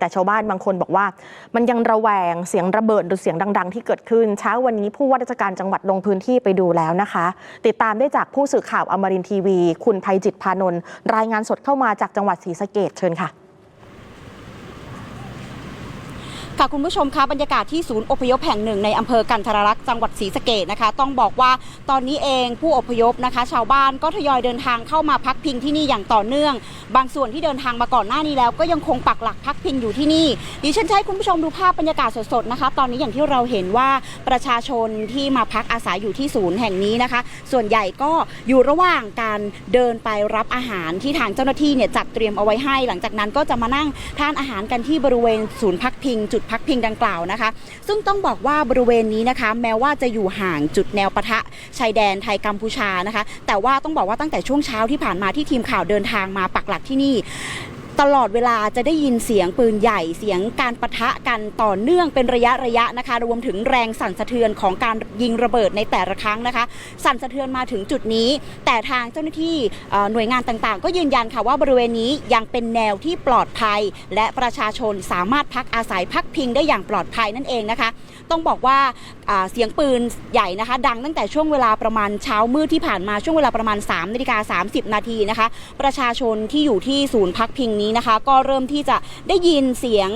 แต่ชาวบ้านบางคนบอกว่า มันยังระแวงเสียงระเบิดหรือเสียงดัง ๆ ที่เกิดขึ้น เช้าวันนี้ผู้ว่าราชการจังหวัดลงพื้นที่ไปดูแล้วนะคะ ติดตามได้จากผู้สื่อข่าวอมรินทีวี คุณภัยจิตพานนท์รายงานสดเข้ามาจากจังหวัดศรีสะเกดเชิญค่ะ ค่ะคุณผู้ชมคะบรรยากาศที่ศูนย์อพยพแห่งหนึ่งในอำเภอกันทรลักษณ์จังหวัดศรีสะเกดนะคะ ต้องบอกว่าตอนนี้เองผู้อพยพนะคะ ชาวบ้านก็ทยอยเดินทางเข้ามาพักพิงที่นี่อย่างต่อเนื่อง บางส่วนที่เดินทางมาก่อนหน้านี้แล้ว ก็ยังคงปักหลักพักพิงอยู่ที่นี่ดิฉันจะให้คุณผู้ชมดูภาพบรรยากาศสดๆนะคะ ตอนนี้อย่างที่เราเห็นว่าประชาชนที่มาพักอาศัยอยู่ที่ศูนย์แห่งนี้นะคะ ส่วนใหญ่ก็อยู่ระหว่างการเดินไปรับอาหารที่ทางเจ้าหน้าที่เนี่ยจัดเตรียมเอาไว้ให้ หลังจากนั้นก็จะมานั่งทานอาหารกันที่บริเวณศูนย์พักพิงจุดพักพิงดังกล่าวนะคะ ซึ่งต้องบอกว่าบริเวณนี้นะคะ แม้ว่าจะอยู่ห่างจุดแนวปะทะชายแดนไทยกัมพูชานะคะ แต่ว่าต้องบอกว่าตั้งแต่ช่วงเช้าที่ผ่านมาที่ทีมข่าวเดินทางมาปักหลักที่นี่ ตลอดเวลาจะได้ยินเสียงปืนใหญ่เสียงการปะทะกันต่อเนื่องเป็นระยะระยะนะคะ รวมถึงแรงสั่นสะเทือนของการยิงระเบิดในแต่ละครั้งนะคะ สั่นสะเทือนมาถึงจุดนี้ แต่ทางเจ้าหน้าที่หน่วยงานต่างๆ ก็ยืนยันค่ะว่าบริเวณนี้ยังเป็นแนวที่ปลอดภัย และประชาชนสามารถพักอาศัยพักพิงได้อย่างปลอดภัยนั่นเองนะคะ ต้องบอกว่าอ่าเสียงปืนใหญ่นะคะ ดังตั้งแต่ช่วงเวลาประมาณเช้ามืดที่ผ่านมาช่วงเวลาประมาณ3นาฬิกา30 นาทีนะคะ ประชาชนที่อยู่ที่ศูนย์พักพิงนี้นะคะ ก็เริ่มที่จะได้ยินเสียง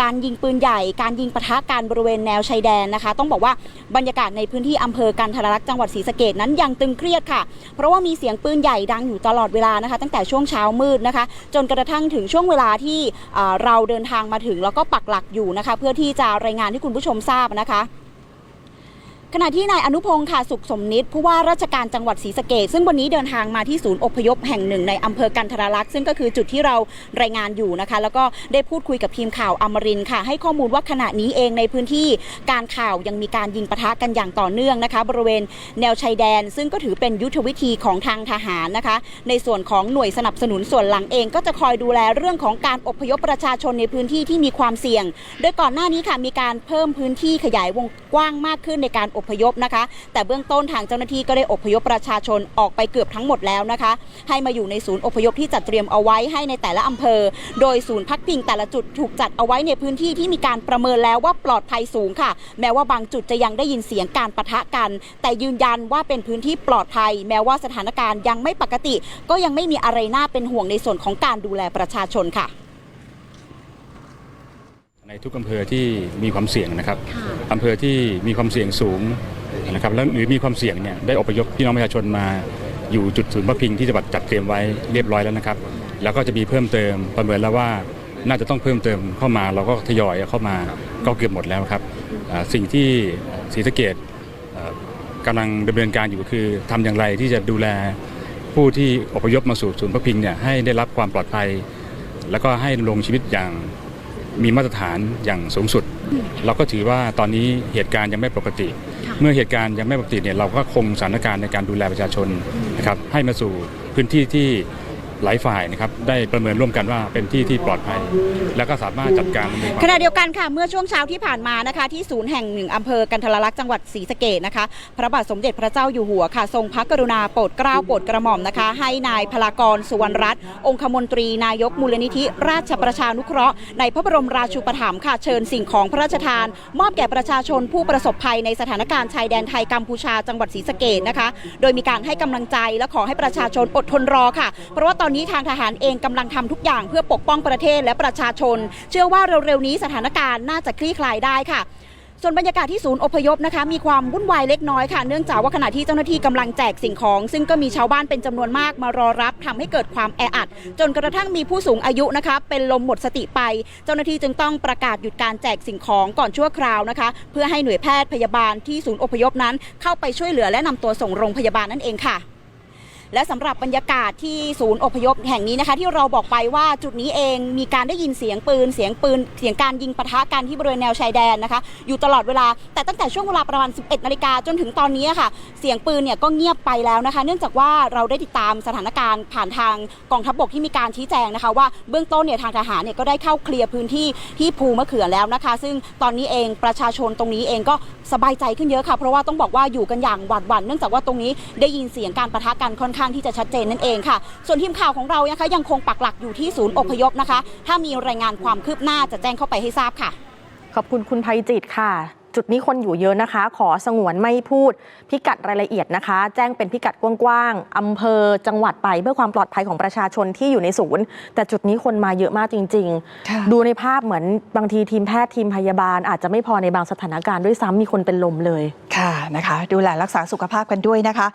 การยิงปืนใหญ่ การยิงปะทะกันบริเวณแนวชายแดนนะคะ ต้องบอกว่าบรรยากาศในพื้นที่อำเภอกันทรลักษณ์จังหวัดศรีสะเกดนั้นยังตึงเครียดค่ะ เพราะว่ามีเสียงปืนใหญ่ดังอยู่ตลอดเวลานะคะ ตั้งแต่ช่วงเช้ามืดนะคะ จนกระทั่งถึงช่วงเวลาที่เราเดินทางมาถึงแล้วก็ปักหลักอยู่นะคะ เพื่อที่จะรายงานให้คุณผู้ชมทราบนะคะ ขณะที่นายอนุพงศ์ค่ะสุขสมนิตผู้ว่าราชการจังหวัดศรีสะเกษซึ่งวันนี้เดินทางมาที่ศูนย์อพยพแห่งหนึ่งในอำเภอกันทรลักษณ์ซึ่งก็คือจุดที่เรารายงานอยู่นะคะ แล้วก็ได้พูดคุยกับทีมข่าวอมรินค่ะ ให้ข้อมูลว่าขณะนี้เองในพื้นที่การข่าวยังมีการยิงปะทะกันอย่างต่อเนื่องนะคะ บริเวณแนวชายแดน ซึ่งก็ถือเป็นยุทธวิธีของทางทหารนะคะ ในส่วนของหน่วยสนับสนุนส่วนหลังเอง ก็จะคอยดูแลเรื่องของการอพยพประชาชนในพื้นที่ที่มีความเสี่ยง โดยก่อนหน้านี้ค่ะมีการเพิ่มพื้นที่ขยายวงกว้างมากขึ้นในการอพยพนะคะ แต่เบื้องต้นทางเจ้าหน้าที่ก็ได้อพยพประชาชนออกไปเกือบทั้งหมดแล้วนะคะ ให้มาอยู่ในศูนย์อพยพที่จัดเตรียมเอาไว้ให้ในแต่ละอำเภอ โดยศูนย์พักพิงแต่ละจุดถูกจัดเอาไว้ในพื้นที่ที่มีการประเมินแล้วว่าปลอดภัยสูงค่ะ แม้ว่าบางจุดจะยังได้ยินเสียงการปะทะกัน แต่ยืนยันว่าเป็นพื้นที่ปลอดภัย แม้ว่าสถานการณ์ยังไม่ปกติ ก็ยังไม่มีอะไรน่าเป็นห่วงในส่วนของการดูแลประชาชนค่ะ ในทุกอำเภอที่มีความเสี่ยงนะครับอำเภอที่มีความเสี่ยงสูงนะครับแล้วหรือมีความเสี่ยงเนี่ยได้อพยพพี่น้องประชาชนมาอยู่จุดศูนย์พักพิงที่จังหวัดจัดเตรียมไว้เรียบร้อยแล้วนะครับ แล้วก็จะมีเพิ่มเติมประเมินแล้วว่าน่าจะต้องเพิ่มเติมเข้ามา เราก็ทยอยเข้ามาก็เกือบหมดแล้วครับอ่าสิ่งที่ศรีสะเกดกำลังดำเนินการอยู่คือทำอย่างไรที่จะดูแลผู้ที่อพยพมาสู่ศูนย์พักพิงเนี่ยให้ได้รับความปลอดภัย แล้วก็ให้ดำรงชีวิตอย่าง มีมาตรฐานอย่างสูงสุด เราก็ถือว่าตอนนี้เหตุการณ์ยังไม่ปกติ เมื่อเหตุการณ์ยังไม่ปกติเนี่ยเราก็คงสถานการณ์ในการดูแลประชาชนนะครับให้มาสู่พื้นที่ที่ หลายฝ่ายนะครับได้ประเมินร่วมกันว่าเป็นที่ที่ปลอดภัย แล้วก็สามารถจัดการดำเนินการขณะเดียวกันค่ะเมื่อช่วงเช้าที่ผ่านมานะคะ ที่ศูนย์แห่งหนึ่งอำเภอกันทรลักษณ์จังหวัดศรีสะเกดนะคะ พระบาทสมเด็จพระเจ้าอยู่หัวค่ะ ทรงพระกรุณาโปรดเกล้าโปรดกระหม่อมนะคะ ให้นายพลากรสุวรรณรัตน์องคมนตรีนายกมูลนิธิ ราชประชานุเคราะห์ในพระบรมราชูปถัมภ์ค่ะเชิญสิ่งของพระราชทาน มอบแก่ประชาชนผู้ประสบภัยในสถานการณ์ชายแดนไทยกัมพูชาจังหวัดศรีสะเกดนะคะ โดยมีการให้กำลังใจและขอให้ประชาชนอดทนรอค่ะ เพราะว่าตอนอนนี้ทางทหารเองกำลังทำทุกอย่างเพื่อปกป้องประเทศและประชาชน เชื่อว่าเร็วๆนี้สถานการณ์น่าจะคลี่คลายได้ค่ะส่วนบรรยากาศที่ศูนย์อพยพนะคะมีความวุ่นวายเล็กน้อยค่ะ เนื่องจากว่าขณะที่เจ้าหน้าที่กำลังแจกสิ่งของ ซึ่งก็มีชาวบ้านเป็นจำนวนมากมารอรับทำให้เกิดความแออัด จนกระทั่งมีผู้สูงอายุนะคะเป็นลมหมดสติไป เจ้าหน้าที่จึงต้องประกาศหยุดการแจกสิ่งของก่อนชั่วคราวนะคะ เพื่อให้หน่วยแพทย์พยาบาลที่ศูนย์อพยพนั้น เข้าไปช่วยเหลือและนำตัวส่งโรงพยาบาลนั่นเองค่ะ และสำหรับบรรยากาศที่ศูนย์อพยพแห่งนี้นะคะ ที่เราบอกไปว่าจุดนี้เองมีการได้ยินเสียงปืน เสียงปืน เสียงการยิงปะทะกันที่บริเวณแนวชายแดนนะคะ อยู่ตลอดเวลา แต่ตั้งแต่ช่วงเวลาประมาณ 11นาฬิกาจนถึงตอนนี้ค่ะ เสียงปืนเนี่ยก็เงียบไปแล้วนะคะ เนื่องจากว่าเราได้ติดตามสถานการณ์ผ่านทางกองทัพบกที่มีการชี้แจงนะคะ ว่าเบื้องต้นเนี่ยทางทหารเนี่ยก็ได้เข้าเคลียร์พื้นที่ที่ภูมะเขือแล้วนะคะ ซึ่งตอนนี้เองประชาชนตรงนี้เองก็สบายใจขึ้นเยอะค่ะ เพราะว่าต้องบอกว่าอยู่กันอย่างหวาดหวั่นเนื่องจากว่าตรงนี้ได้ยินเสียงการปะทะกันค่อนข้างข้างที่จะชัดเจนนั่นเองค่ะ ส่วนทีมข่าวของเรานะคะยังคงปักหลักอยู่ที่ศูนย์อพยพนะคะ ถ้ามีรายงานความคืบหน้าจะแจ้งเข้าไปให้ทราบค่ะ ขอบคุณคุณภัยจิตค่ะ จุดนี้คนอยู่เยอะนะคะ ขอสงวนไม่พูด พิกัดรายละเอียดนะคะ แจ้งเป็นพิกัดกว้างๆอำเภอจังหวัดไปเพื่อความปลอดภัยของประชาชนที่อยู่ในศูนย์ แต่จุดนี้คนมาเยอะมากจริง ค่ะๆ ดูในภาพเหมือนบางทีทีมแพทย์ทีมพยาบาล อาจจะไม่พอในบางสถานการณ์ด้วยซ้ำมีคนเป็นลมเลย ค่ะนะคะ ดูแลรักษาสุขภาพกันด้วยนะคะ